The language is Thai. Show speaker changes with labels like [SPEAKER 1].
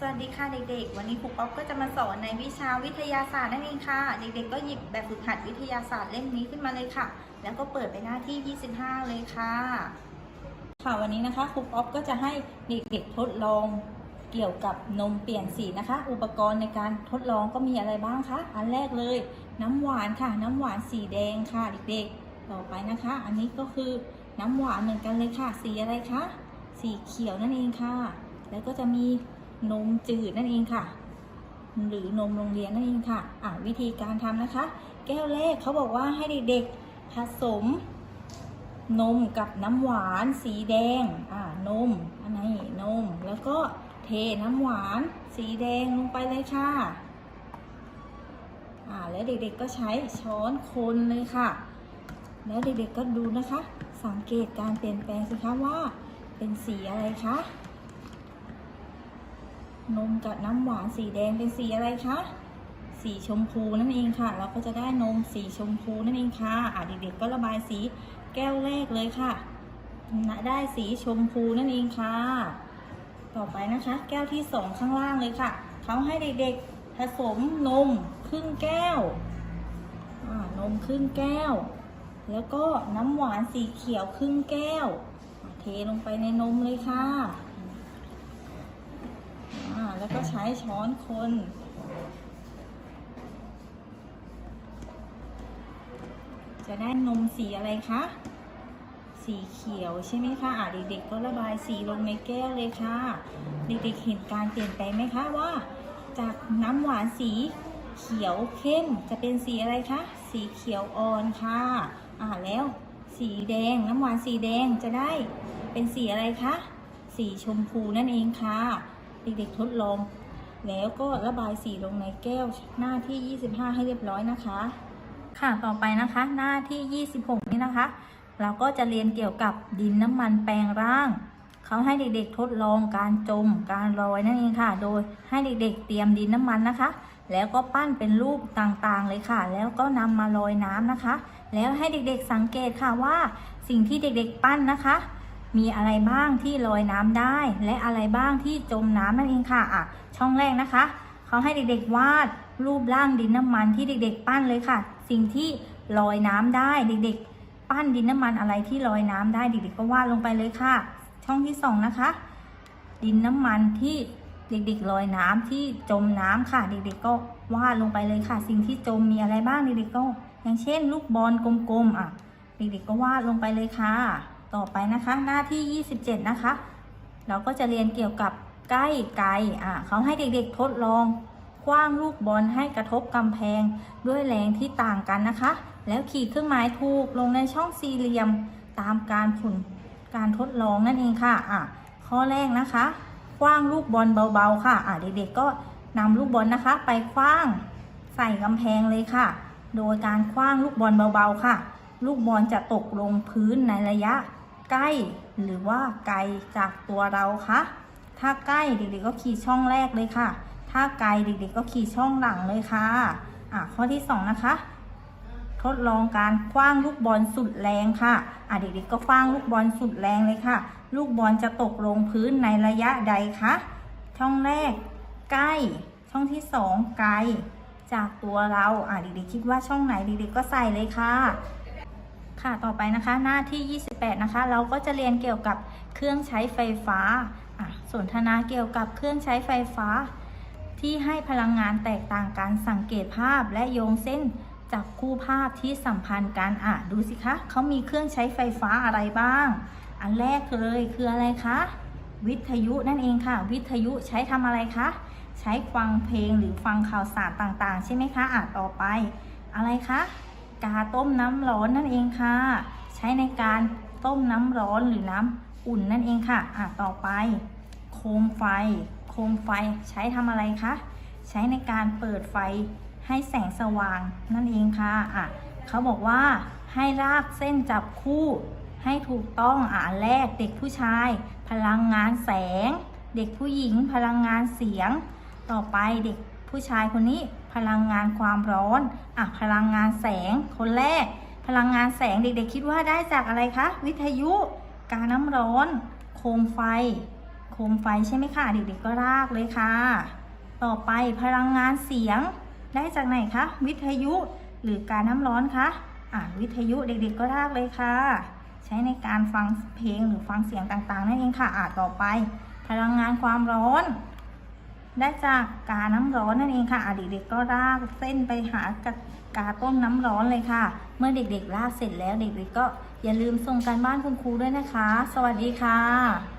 [SPEAKER 1] สวัสดีค่ะเด็กๆ วันนี้ครูป๊อปก็จะมาสอนในวิชาวิทยาศาสตร์นั่นเองค่ะ เด็กๆ ก็หยิบแบบฝึกหัดวิทยาศาสตร์เล่มนี้ขึ้นมาเลยค่ะ แล้วก็เปิดไปหน้าที่ 25 เลยค่ะ ค่ะวันนี้นะคะครูป๊อปก็จะให้เด็กๆทดลองเกี่ยวกับนมเปลี่ยนสีนะคะ อุปกรณ์ในการทดลองก็มีอะไรบ้างคะอันแรกเลย น้ำหวานค่ะ น้ำหวานสีแดงค่ะเด็กๆ ต่อไปนะคะ อันนี้ก็คือน้ำหวานเหมือนกันเลยค่ะ สีอะไรคะสีเขียวนั่นเองค่ะ แล้วก็จะมี นมจืดนั่นเองค่ะ หรือนมโรงเรียนนั่นเองค่ะอะวิธีการทำนะคะ แก้วแรกเขาบอกว่าให้เด็กๆผสม นมกับน้ำหวานสีแดงอ่านมอันนี้นม แล้วก็เทน้ำหวานสีแดงลงไปเลยค่ะอ่าแล้วเด็กๆก็ใช้ช้อนคนเลยค่ะ แล้วเด็กๆก็ดูนะคะ สังเกตการเปลี่ยนแปลงสิคะว่าเป็นสีอะไรคะ นมกับน้ำหวานสีแดงเป็นสีอะไรคะ สีชมพูนั่นเองค่ะ เราก็จะได้นมสีชมพูนั่นเองค่ะอะเด็กๆก็ระบายสีแก้วแรกเลยค่ะนะได้สีชมพูนั่นเองค่ะ ต่อไปนะคะ แก้วที่สองข้างล่างเลยค่ะเขาให้เด็กๆผสมนมครึ่งแก้วนมครึ่งแก้ว แล้วก็น้ำหวานสีเขียวครึ่งแก้ว เทลงไปในนมเลยค่ะ แล้วก็ใช้ช้อนคน จะได้นมสีอะไรคะ สีเขียวใช่ไหมคะอ่าเด็กๆก็ระบายสีลงในแก้วเลยค่ะ เด็กๆเห็นการเปลี่ยนแปลงไหมคะว่า จากน้ำหวานสีเขียวเข้มจะเป็นสีอะไรคะ สีเขียวอ่อนค่ะ อ่าแล้วสีแดงน้ำหวานสีแดงจะได้เป็นสีอะไรคะ สีชมพูนั่นเองค่ะ เด็กๆทดลอง แล้วก็ระบายสีลงในแก้วหน้าที่ 25 ให้เรียบร้อยนะคะ ค่ะต่อไปนะคะหน้าที่ 26 นี้นะคะ เราก็จะเรียนเกี่ยวกับดินน้ำมันแปลงร่าง เขาให้เด็กๆทดลองการจมการลอยนั่นเองค่ะ โดยให้เด็กๆ เตรียมดินน้ำมันนะคะแล้วก็ปั้นเป็นรูปต่างๆเลยค่ะ แล้วก็นำมาลอยน้ำนะคะ แล้วให้เด็กๆสังเกตค่ะว่าสิ่งที่เด็กๆปั้นนะคะ มีอะไรบ้างที่ลอยน้ำได้ และอะไรบ้างที่จมน้ำนั่นเองค่ะอะ ช่องแรกนะคะ เขาให้เด็กๆวาดรูปร่างดินน้ำมันที่เด็ก ๆ ปั้นเลยค่ะ สิ่งที่ลอยน้ำได้เด็ก ๆ ปั้นดินน้ำมันอะไรที่ลอยน้ำได้เด็กๆก็วาดลงไปเลยค่ะ ช่องที่สองนะคะ ดินน้ำมันที่เด็กๆลอยน้ำที่จมน้ำค่ะ เด็กๆก็วาดลงไปเลยค่ะ สิ่งที่จมมีอะไรบ้างเด็กๆก็ อย่างเช่น ลูกบอลกลมๆอะ เด็กๆก็วาดลงไปเลยค่ะ ต่อไปนะคะ หน้าที่ 27 นะคะ เราก็จะเรียนเกี่ยวกับใกล้ไกลอะเขาให้เด็กๆทดลองคว้างลูกบอลให้กระทบกำแพงด้วยแรงที่ต่างกันนะคะ แล้วขีดเครื่องหมายถูกลงในช่องสี่เหลี่ยมตามการผลการทดลองนั่นเองค่ะอะข้อแรกนะคะคว้างลูกบอลเบาๆค่ะอะเด็กๆก็นำลูกบอลนะคะ ไปคว้างใส่กำแพงเลยค่ะ โดยการคว้างลูกบอลเบาๆค่ะ ลูกบอลจะตกลงพื้นในระยะใกล้ หรือว่าไกลจากตัวเราคะถ้าใกล้เด็กๆก็ขีดช่องแรกเลยค่ะ ถ้าไกลเด็กๆก็ขีดช่องหลังเลยค่ะอะข้อที่สองนะคะ ทดลองการคว้างลูกบอลสุดแรงค่ะอะเด็กๆก็คว้างลูกบอลสุดแรงเลยค่ะ ลูกบอลจะตกลงพื้นในระยะใดคะช่องแรก ใกล้ ช่องที่สองไกลจากตัวเราอะเด็กๆคิดว่าช่องไหนเด็กๆก็ใส่เลยค่ะ ค่ะ ต่อไปนะคะ หน้าที่ 28 นะคะ เราก็จะเรียนเกี่ยวกับเครื่องใช้ไฟฟ้าอะสนทนาเกี่ยวกับเครื่องใช้ไฟฟ้า ที่ให้พลังงานแตกต่างกัน สังเกตภาพและโยงเส้นจับคู่ภาพที่สัมพันธ์กันอะดูสิคะเขามีเครื่องใช้ไฟฟ้าอะไรบ้าง อันแรกเลยคืออะไรคะ วิทยุนั่นเองค่ะ วิทยุใช้ทำอะไรคะ ใช้ฟังเพลงหรือฟังข่าวสารต่างๆ ใช่ไหมคะอะต่อไป อะไรคะ กาต้มน้ำร้อนนั่นเองค่ะ ใช้ในการต้มน้ำร้อนหรือน้ำอุ่นนั่นเองค่ะอะต่อไป โคมไฟ โคมไฟใช้ทำอะไรคะใช้ในการเปิดไฟให้แสงสว่างนั่นเองค่ะอะเขาบอกว่าให้ลากเส้นจับคู่ให้ถูกต้องอะอันแรกเด็กผู้ชาย พลังงานแสง เด็กผู้หญิงพลังงานเสียง ต่อไปเด็ก ผู้ชายคนนี้พลังงานความร้อนอะพลังงานแสงคนแรก พลังงานแสงเด็กๆคิดว่าได้จากอะไรคะ วิทยุ การน้ำร้อน โคมไฟ โคมไฟใช่ไหมคะเด็กๆก็ลากเลยค่ะ ต่อไปพลังงานเสียง ได้จากไหนคะ วิทยุ หรือการน้ำร้อนคะอ่าวิทยุเด็กๆก็ลากเลยค่ะ ใช้ในการฟังเพลงหรือฟังเสียงต่างๆนั่นเองค่ะอ่าต่อไป พลังงานความร้อน ได้จากกาน้ำร้อนนั่นเองค่ะอะเด็กๆก็ลากเส้นไปหากากาต้มน้ำร้อนเลยค่ะ เมื่อเด็กๆลากเสร็จแล้วเด็กๆก็อย่าลืมส่งการบ้านคุณครูด้วยนะคะ สวัสดีค่ะ